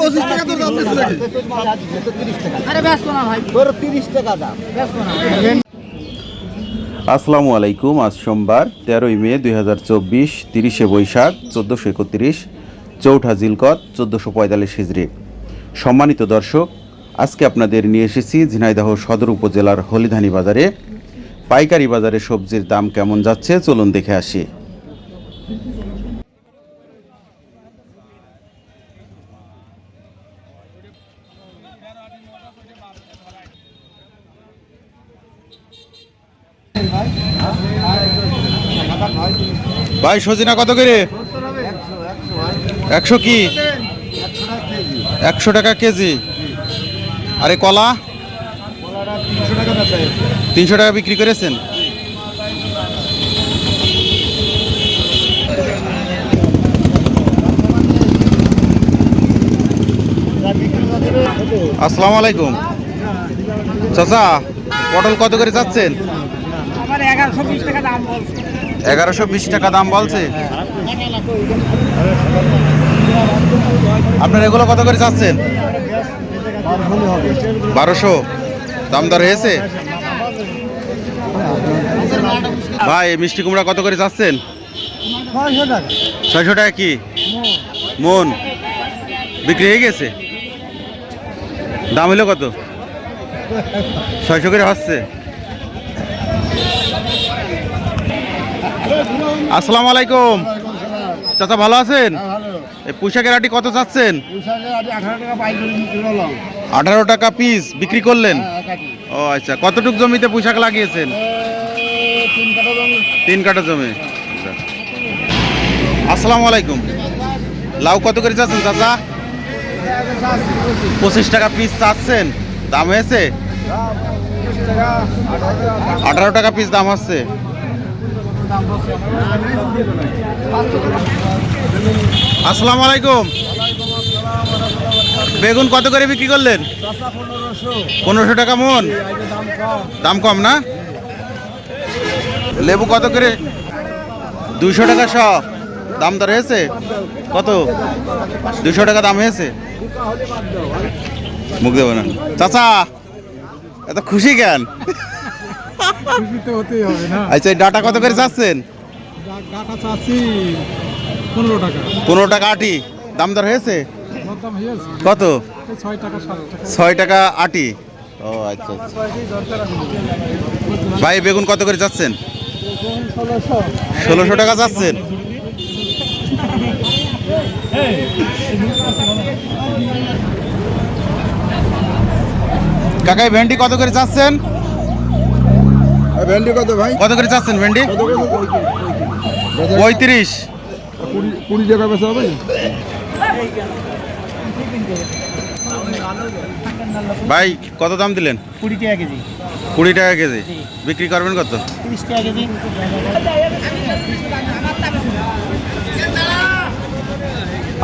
পঁচিশ টাকা তো দাম দিচ্ছে নাকি আরে ব্যস্ত না ভাই। তিরিশ টাকা দাম। ব্যস্ত না। আসসালামু আলাইকুম আজ সোমবার তেরোই মে দুই হাজার চব্বিশ তিরিশে বৈশাখ চোদ্দোশো একত্রিশ চৌঠা জিলকত চোদ্দোশো পঁয়তাল্লিশ হিজড়ি সম্মানিত দর্শক আজকে আপনাদের নিয়ে এসেছি ঝিনাইদহ সদর উপজেলার হলিধানি বাজারে। পাইকারি বাজারে সবজির দাম কেমন যাচ্ছে চলুন দেখে আসি। ভাই, সজিনা কত করে? একশো কি? একশো টাকা কেজি। আরে কলা? তিনশো টাকা বিক্রি করেছেন? আসসালামু আলাইকুম। চাচা পটল কত করে বলছে। এগারোশো বিশ টাকা দাম বলছে? আপনার এগুলো কত করে চাচ্ছেন? বারোশো। দাম দর হয়েছে? ভাই মিষ্টি কুমড়া কত করে চাচ্ছেন? ছয়শো টাকা কি? মন। বিক্রি হয়ে গেছে? দাম হলো কত? ছয়শো করে হচ্ছে। আসসালামু আলাইকুম। চাচা ভালো আছেন? এই পোশাকের আটি কত চাচ্ছেন? আঠারো টাকা পিস বিক্রি করলেন? ও আচ্ছা। কতটুক জমিতে পোশাক লাগিয়েছেন? তিন কাঠা জমি। আচ্ছা। আসসালামু আলাইকুম। লাউ কত করে চাচ্ছেন চাচা? পঁচিশ টাকা পিস চাচ্ছেন? দাম হয়েছে? আঠারো টাকা পিস দাম হচ্ছে আসসালামু আলাইকুম। বেগুন কত করে বিক্রি করলেন? পনেরোশো টাকা মন। দাম কম না? লেবু কত করে? দুশো টাকা সব। দাম দর হয়েছে? কত? দুশো টাকা দাম হয়েছে? মুখ দেবো না। চাচা এত খুশি কেন? আচ্ছা ডাটা কত করে চাচ্ছেন? পনেরো টাকা। আটি। দাম দর হয়েছে? কত? ছয় টাকা আটি। ও আচ্ছা আচ্ছা। ভাই বেগুন কত করে যাচ্ছেন ষোলোশো। ষোলোশো টাকা যাচ্ছেন কাকাই ভেন্ডি কত করে চাচ্ছেন? ভেন্ডি কত ভাই? কত করে চাচ্ছেন ভেন্ডি? পঁয়ত্রিশ। কুড়ি টাকা বেচা হবে? ভাই কত দাম দিলেন? কুড়ি টাকা কেজি। কুড়ি টাকা কেজি। বিক্রি করবেন কত? তিরিশ টাকা কেজি।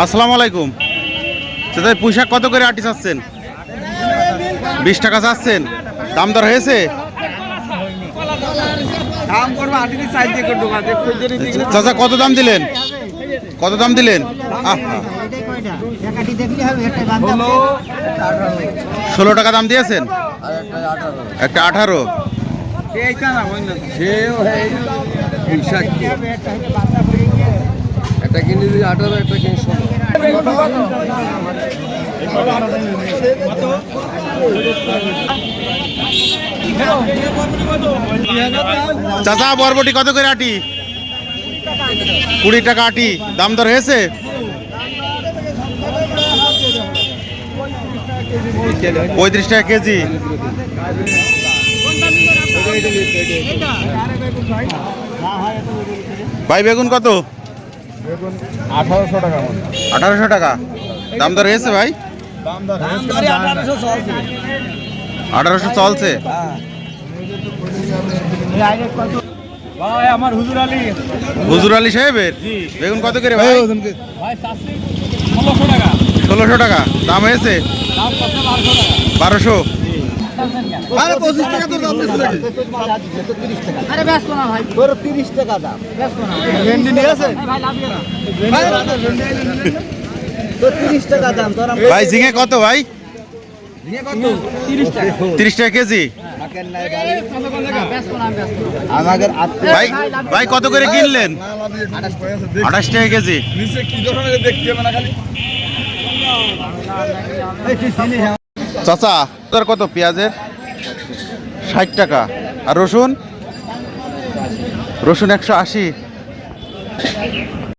আসসালামু আলাইকুম। সেটাই পোশাক কত করে আটি চাচ্ছেন? বিশ টাকা চাচ্ছেন। দাম দর হয়েছে? চাচা কত দাম দিলেন? কত দাম দিলেন? ষোলো। টাকা দাম দিয়েছেন? একটা আঠারো। একটা কিনে আঠারো একটা কিনে ষোলো। চাচা, বরবটি কত করে আটি? কুড়ি টাকা আটি। দাম দর হয়েছে? পঁয়ত্রিশ টাকা কেজি। ভাই, বেগুন কত? আঠারোশো টাকা আঠারোশো টাকা। দাম দর হয়েছে ভাই? দাম আঠারোশো চলছে। ভাই আমার হুজুর আলী। হুজুর আলী সাহেবের? বেগুন কত করে ভাই? ভাই ষোলোশো টাকা। ষোলোশো টাকা। দাম হয়েছে? বারোশো টাকা। বারোশো। আরে পঁচিশ টাকা তো দাম দিচ্ছে নাকি? আরে ব্যস্ত না ভাই। তোর তিরিশ টাকা দাম। ব্যস্ত না। ভেন্ডি নিয়ে আছে না ভাই তো তিরিশ টাকা দাম তোর ভাই ঝিঙে কত ভাই? তিরিশ টাকা। কেজি? ভাই। ভাই কত করে কিনলেন? আঠাশ টাকা। কেজি? নিচে কি ধরনের দেখতে হবে না খালি? চাচা সত্তর কত পেঁয়াজের? ষাট টাকা। আর রসুন? রসুন একশো আশি।